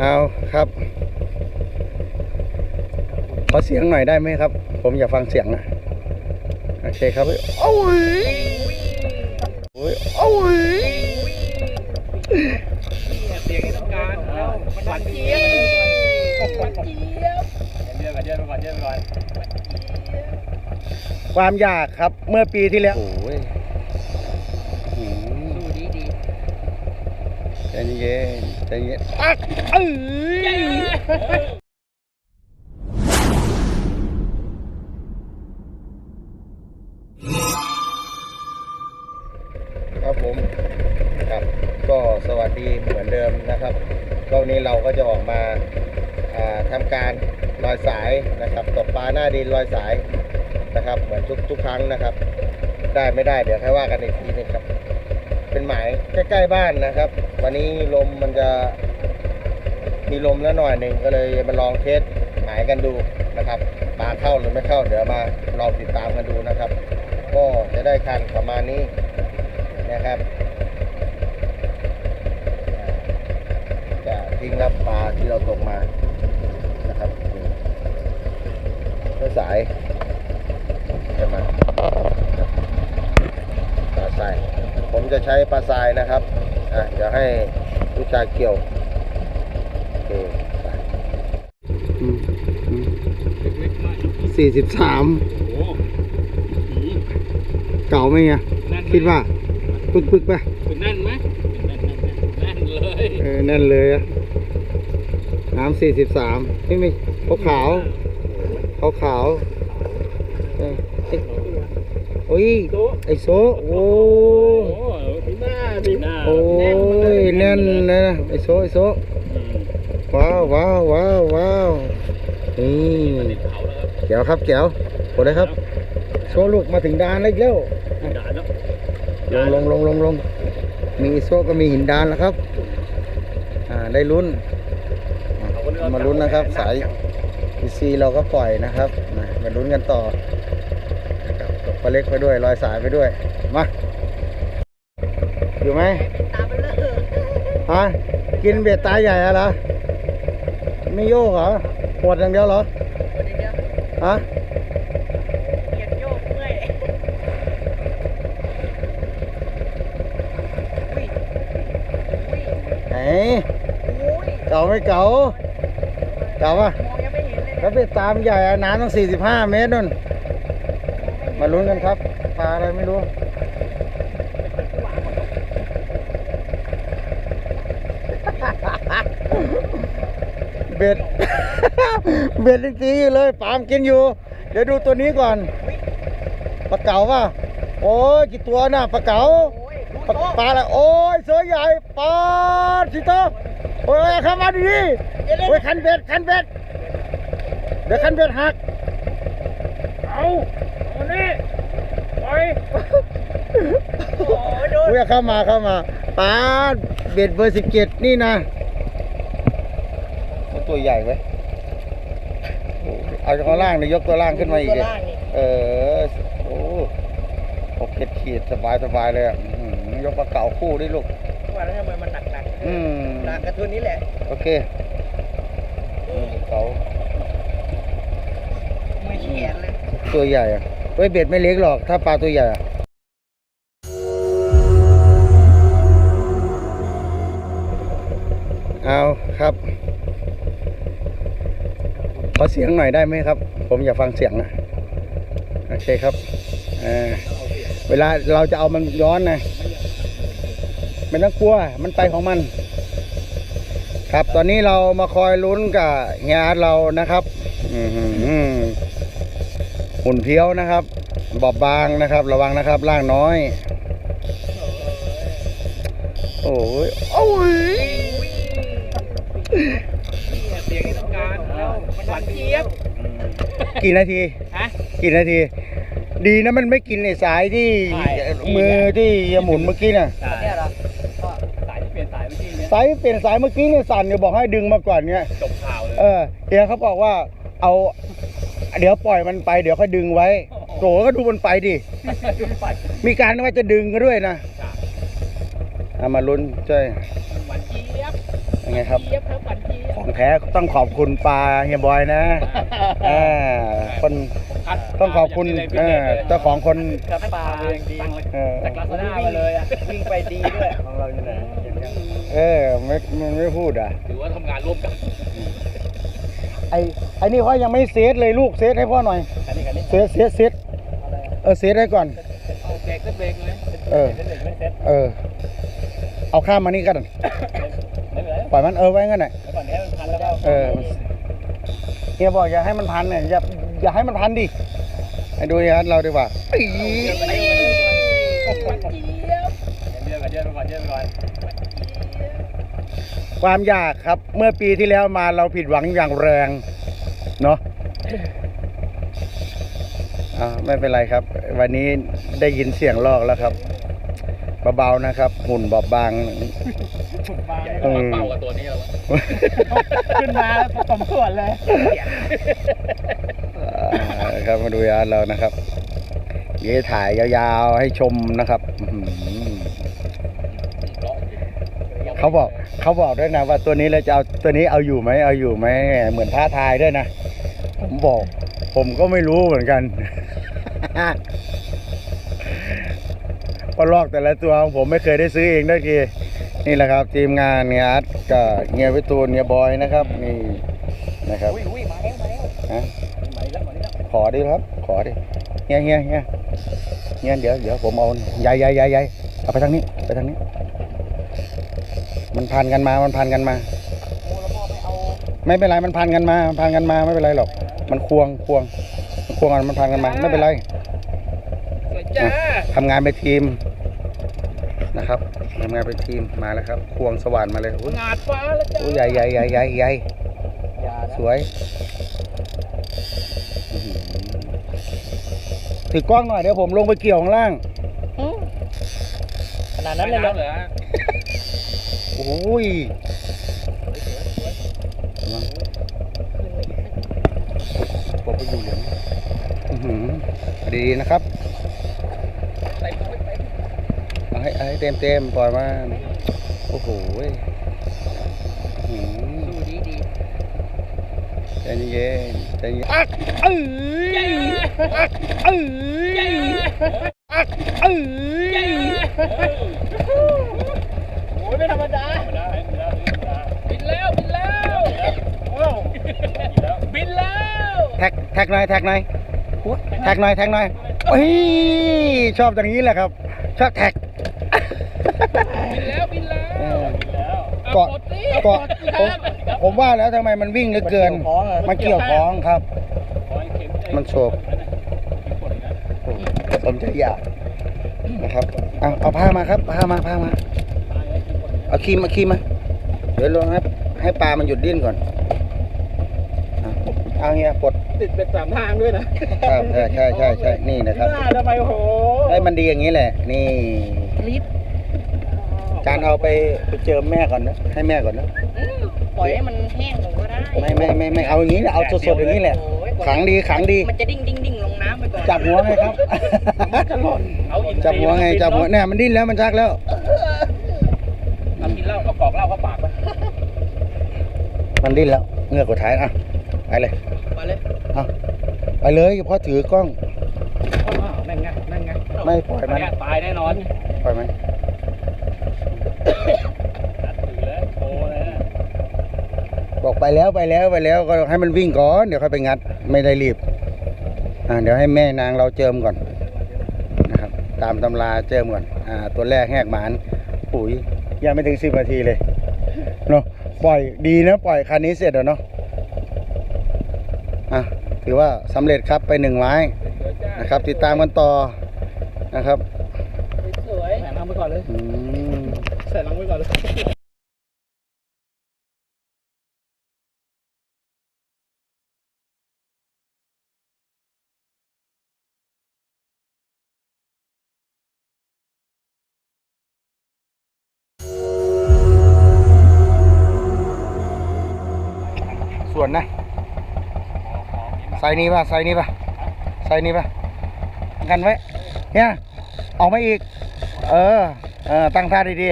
เอาครับ ขอเสียงหน่อยได้ไหมครับ ผมอยากฟังเสียงนะโอเคครับโอ้ยโอ้ยโอ้ยเสียงที่ต้องการแล้วมันหวานเจี๊ยบหวานเจี๊ยบเดี๋ยวก่อนเดี๋ยวก่อนเดี๋ยวก่อนความอยากครับเมื่อปีที่แล้วโอ้ยอืมดูดีดีใจเย็น ใจเย็นปักเอ้ยครับผมครับก็สวัสดีเหมือนเดิมนะครับก็วันนี้เราก็จะออกมาาทำการลอยสายนะครับตกปลาหน้าดินลอยสายนะครับ เหมือนทุกทุกครั้งนะครับ ได้ไม่ได้เดี๋ยวค่อยว่ากันอีกทีนึงครับ เป็นหมายใกล้ๆบ้านนะครับ วันนี้ลมมันจะมีลมแล้วหน่อยหนึ่งก็เลยมาลองเทสหมายกันดูนะครับปลาเข้าหรือไม่เข้าเดี๋ยวมาลองติดตามกันดูนะครับ ก็จะได้คันประมาณนี้นะครับจะทิ้งรับปลาที่เราตกมานะครับนี่ด้วยสายจะมาปลาทรายผมจะใช้ปลาทรายนะครับ อะเดี๋ยวให้ลูกชายเกี่ยวโอเคสี่สิบสามโอ้เก่าไหมเงี้ยแน่นคิดว่าปึกปึกๆป่ะแน่นไหมแน่นแน่นเลยเออแน่นเลยอะน้ำสี่สิบสามนี่ไม่ขาวขาวขาวขาวๆเออไอ้โอ้ย โต๊ะไอโซโอ้โอ้พี่หน้าพี่หน้า โอ้ยแน่นเลยนะไอโซไอโซว้าวว้าวว้าวว้าวนี่แก้วครับแก้วกดเลยครับโชว์ลูกมาถึงดานแล้วอีกแล้วด่าแล้วลงลงลงลงลงมีโซก็มีหินดานแล้วครับ อ่าได้ลุ้นอะมาลุ้นนะครับ สายพีซีเราก็ปล่อยนะครับมามาลุ้นกันต่อนะครับตกปลาเล็กไปด้วยลอยสายไปด้วยมา อยู่ไหมตามไปเลยฮะกินเบ็ดตาใหญ่อะเหรอไม่โยกเหรอปวดอย่างเดียวเหรอเดี๋ยวเดี๋ยวฮะเกียดโยกเมื่อยอุ้ยอุ้ยไหนอุ้ยเก่าไม่เก่าเก่าปะมองยังไม่เห็นเลยถ้าเบ็ดตามใหญ่อะน้ำต้อง45 เมตรนู่นมาลุ้นกันครับปลาอะไรไม่รู้ เบ็ด เบ็ดจริงๆอยู่เลยปามกินอยู่ เดี๋ยวดูตัวนี้ก่อนปลาเก๋าป่ะโอ้ยกี่ตัวน่ะปลาเก๋าโอ้ยดูปลาโต๊ะปลาอะไรโอ้ยเสือใหญ่ปลาสิโตโอ้ยเข้ามาดีดิโอ้ยคันเบ็ดคันเบ็ดเดี๋ยวคันเบ็ดหักเอาเอานี่ไปโอ้ยดูโอ้ยเข้ามาเข้ามาปลาเบ็ดเบอร์สิบเจ็ดนี่นะ ตัวใหญ่ไหมเอาจากข้างล่างเลยยกตัวล่างขึ้นมาอีกตัวดิล่างนี่เออ โอ้หกเจ็ดขีดสบายสบายเลยอะอื้อหือยกปลาเก๋าคู่ดิลูก ว่าแล้วทำไมมันหนักหนักอืม หนักกระทุนนี้แหละโอเคอืมเก๋ามือขี้แขนเลย ตัวใหญ่อะเฮ้ยเบ็ดไม่เล็กหรอก ถ้าปลาตัวใหญ่อะเอาครับ ขอเสียงหน่อยได้ไหมครับ ผมอยากฟังเสียงนะโอเคครับเเวลาเราจะเอามันย้อนนะไม่ต้องกลัวมันไปของมัน ครับตอนนี้เรามาคอยลุ้นกับเฮียอาร์ตเรานะครับอุ่นเพี้ยวนะครับ บอบบางนะครับ ระวังนะครับล่างน้อย โอ้ยโอ้ย หวานเจี๊ยบกี่นาทีฮะ กี่นาที ดีนะมันไม่กินในสายที่ใช่ มือที่หมุนเมื่อกี้น่ะเนี่ยเหรอสายที่เปลี่ยนสายเมื่อกี้เนี้ยสายเปลี่ยนสายเมื่อกี้เนี่ยสั่นเนี่ยบอกให้ดึงมาก่อนเนี่ยจบข่าวเลยเออเดี๋ยวเขาบอกว่าเอา เดี๋ยวปล่อยมันไปเดี๋ยวค่อยดึงไว้โถก็ดูมันไปดิไปมีการว่าจะดึงกันด้วยนะเอามาลุ้นช่ว ยหวานเจี๊ยบยังไงไงครับ เจี๊ยบครับหวานเจี๊ยบของแท้ต้องขอบคุณปลาเฮียบอยนะอ่าคนต้องขอบคุณเออเจ้าของคนครับปลาเองดีเออจากลาซาด้ามาเลยอะวิ่งไปดีด้วยของเราอยู่ไหนเออไม่มันไม่พูดอะถือว่าทำงานร่วมกันไอไอนี่พ่อยังไม่เซตเลยลูกเซตให้พ่อหน่อยคันนี้คันนี้เซตเซตเซตเออเซตให้ก่อนเอาเบรกก็เบรกเลยเออเซ็ตเบรกไม่เซ็ตเออเอาข้ามมานี่กันไม่เป็นไรปล่อยมันเออไว้งั้นน่ะแล้วก่อนนี้ให้มันพันแล้วก็เออเฮียบอกอย่าให้มันพันเนี่ยอย่าอย่าให้มันพันดิให้ดูอย่างนั้นเราดีกว่าอี๋หวานเจี๊ยบเดือนกันเดือนไปก่อนเดือนไปก่อนความยากครับ เมื่อปีที่แล้วมาเราผิดหวังอย่างแรงเนาะอ่าไม่เป็นไรครับ วันนี้ได้ยินเสียงลอกแล้วครับเบาๆนะครับ หุ่นบอบบาง ใหญ่กว่าเป่ากับตัวนี้แล้วขึ้นมาสมส่วนเลยอ่าครับมาดูยานเรานะครับเดี๋ยวถ่ายยาวๆให้ชมนะครับอื้อหือเขาบอกเขาบอกด้วยนะว่าตัวนี้เราจะเอาตัวนี้เอาอยู่ไหมเอาอยู่ไหมเหมือนท้าทายด้วยนะ ผมบอก ผมก็ไม่รู้เหมือนกัน ว่าลอกแต่ละตัวของผมไม่เคยได้ซื้อเองได้ที นี่แหละครับทีมงานเงียอาร์ตกับเงียวิตูนเงียบอยนะครับนี่นะครับอุ้ยอุ้ยมาแล้วมาแล้วฮะมาแล้วมาแล้วขอดิครับ ขอดิเฮียเฮียเฮียเฮียเดี๋ยวเดี๋ยวผมเอาใหญ่ใหญ่ใหญ่ใหญ่เอาไปทางนี้ไปทางนี้ มันพันกันมามันพันกันมาโอ้แล้วพ่อไม่เอาไม่เป็นไรมันพันกันมามันพันกันมาไม่เป็นไรหรอก มันควงควงมันควงกันมันพันกันมาไม่เป็นไรสวยจ้าทำงานเป็นทีมนะครับ ทำงานเป็นทีมมาแล้วครับควงสว่านมาเลยอุ้ยงาดฟ้าแล้วจ้าอุ้ยใหญ่ใหญ่ใหญ่ใหญ่ใหญ่อย่านะสวยอื้อหือถือกล้องหน่อยเดี๋ยวผมลงไปเกี่ยวข้างล่างขนาดนั้นเลยเหรอเหรอโอ้ยบอกไปอยู่อย่างนี้อื้อหือดีๆนะครับ ใส่ไปไป เอาให้เอาให้เต็มเต็มๆปล่อยมาโอ้โหยอื้อหือดูดีดีใจเย็นใจเย็นอักเอ้ยอักเอ้ยอักเอ้ยโอ้ยไม่ธรรมดาบินแล้วบินแล้วบินแล้วแท็กแท็กหน่อยแท็กหน่อยแท็กหน่อยแท็กหน่อยเฮ้ยชอบอย่างนี้แหละครับชอบแท็ก บินแล้วบินแล้ว เกาะ เกาะผมผมว่าแล้วทำไมมันวิ่งเหลือเกิน มันเกี่ยวของครับ มันโฉบผมจะอยากนะครับเอาเอาผ้ามาครับผ้ามาผ้ามา เอาครีมมาครีมมาเดี๋ยวลงให้ให้ปลามันหยุดดิ้นก่อนอะเอาเงี้ยปลดติดเป็นสามทางด้วยนะครับใช่ใช่ใช่ใช่นี่นะครับหน้าทำไมโอ้โหให้มันดีอย่างนี้แหละ นี่ลิฟต์ การเอาไปไปเจอแม่ก่อนนะ ให้แม่ก่อนนะ อืมปล่อยให้มันแห้งก่อนก็ได้ไม่ไม่ไม่ไม่เอาอย่างนี้แหละเอาสดๆอย่างนี้แหละ โอ้ยก่อนขังดีขังดี มันจะดิ้งดิ้งดิ้งลงน้ำไปก่อนจับหัวไงครับจะหล่นเอาอินจับหัวไงจับหัวเนี่ยมันดิ้นแล้วมันชักแล้วทำกินเหล้าเอากอกเหล้าเข้าปากไปมันดิ้นแล้วเงือกกดท้ายอะไปเลยมาเลยเอาไปเลยเพราะถือกล้องนั่นไงนั่นไงไม่ปล่อยมันเนี่ยตายแน่นอน ปล่อยมันถือแล้วโตเลยนะ บอก ไปแล้วไปแล้วไปแล้วก็ให้มันวิ่งก่อน เดี๋ยวค่อยไปงัดไม่ได้รีบอ่าเดี๋ยวให้แม่นางเราเจิมก่อนนะครับ ตามตำราเจิมก่อนอ่าตัวแรกแหกหมานปุ๋ยยังไม่ถึงสิบนาทีเลยเนาะปล่อยดีนะปล่อยคันนี้เสร็จแล้วเนาะอะถือว่าสำเร็จครับไปหนึ่งไม้สวยจ้านะครับ ติดตามกันต่อนะครับสวยใส่ลังไปก่อนเลยอืมใส่ลังไปก่อนเลย ส่วนนะไซส์นี้ป่ะไซส์นี้ป่ะไซส์นี้ป่ะกันไว้เนี่ยออกมาอีก เออเออตั้งท่าดี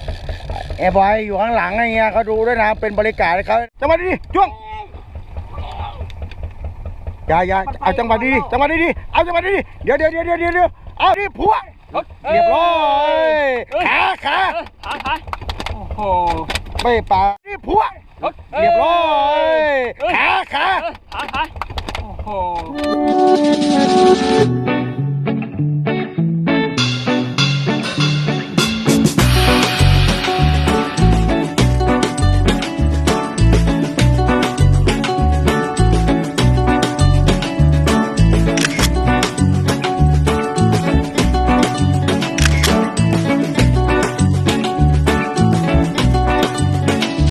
ๆแอร์บอยอยู่ข้างหลังอะไรเงี้ยเขาดูด้วยนะเป็นบริการให้เขาจังหวะดีๆช่วงอย่าอย่าเอาจังหวะดีๆจังหวะดีๆเอาจังหวะดีๆเดี๋ยวเดี๋ยวเดี๋ยวเดี๋ยวเดี๋ยวเอาดิพัวเรียบร้อยขาขาขาขาโอ้โหไม่ปลา เรียบร้อยขาขาขาขา